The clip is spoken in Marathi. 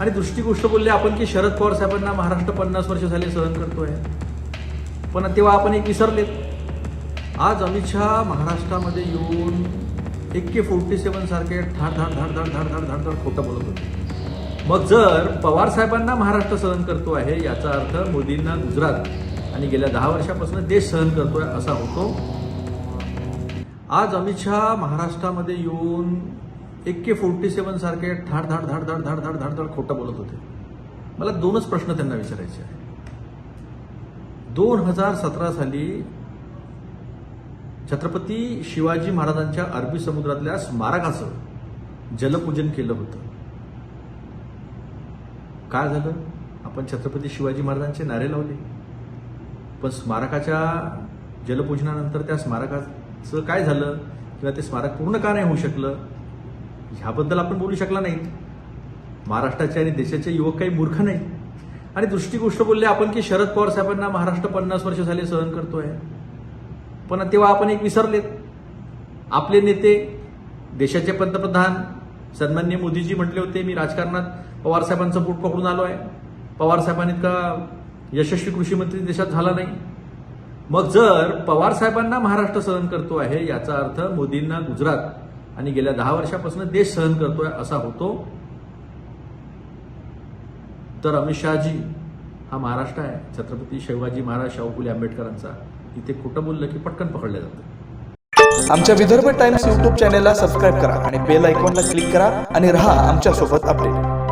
आणि दुसरी गोष्ट बोलली आपण की शरद पवार साहेबांना महाराष्ट्र पन्नास वर्ष झाले सहन करतोय. पण तेव्हा आपण एक विसरलेत. आज अमित शहा महाराष्ट्रामध्ये येऊन एक के फोर्टी सेवन सारखे धाड धाड धाड धाड धाड धाड धाड धाड खोटं बोलत होते. मग जर पवार साहेबांना महाराष्ट्र सहन करतो आहे याचा अर्थ मोदींना गुजरात आणि गेल्या दहा वर्षापासून देश सहन करतोय असा होतो. आज अमित शहा महाराष्ट्रामध्ये येऊन एक के फोर्टी सेवन सारखे धाड धाड धाड धाड धाड धाड धाड धाड खोटं बोलत होते. मला दोनच प्रश्न त्यांना विचारायचे आहे दोन हजार सतरा साली छत्रपती शिवाजी महाराजांच्या अरबी समुद्रातल्या स्मारकाचं जलपूजन केलं होतं. काय झालं? आपण छत्रपती शिवाजी महाराजांचे नारे लावले. पण स्मारकाच्या जलपूजनानंतर त्या स्मारकाचं काय झालं? किंवा ते स्मारक पूर्ण का नाही होऊ शकलं? ह्याबद्दल आपण बोलू शकला नाही. महाराष्ट्राचे आणि देशाचे युवक काही मूर्ख नाही. आणि दुसरी गोष्ट बोलली आपण की शरद पवार साहेबांना महाराष्ट्र पन्नास वर्ष झाले सहन करतोय. पण तेव्हा आपण एक विसरलेत. आपले नेते देशाचे पंतप्रधान सन्मान्य मोदीजी म्हटले होते मी राजकारणात पवार साहेबांचं पकडून आलो आहे पवार साहेबांनी इतका यशस्वी कृषी मंत्री देशात झाला नाही. मग जर पवार साहेबांना महाराष्ट्र सहन करतो आहे याचा अर्थ मोदींना गुजरात आणि गेल्या दहा वर्षापासून देश सहन करतोय असा होतो. तर अमित शहाजी हा महाराष्ट्र आहे. छत्रपती शिवाजी महाराज शाहू फुले आंबेडकरांचा. इथे खोटं बोललं की पटकन पकडलं जातं. आमच्या विदर्भ टाइम्स यूट्यूब चॅनेलला सबस्क्राईब करा आणि बेल आयकॉनला क्लिक करा आणि रहा आमच्यासोबत अपडेट.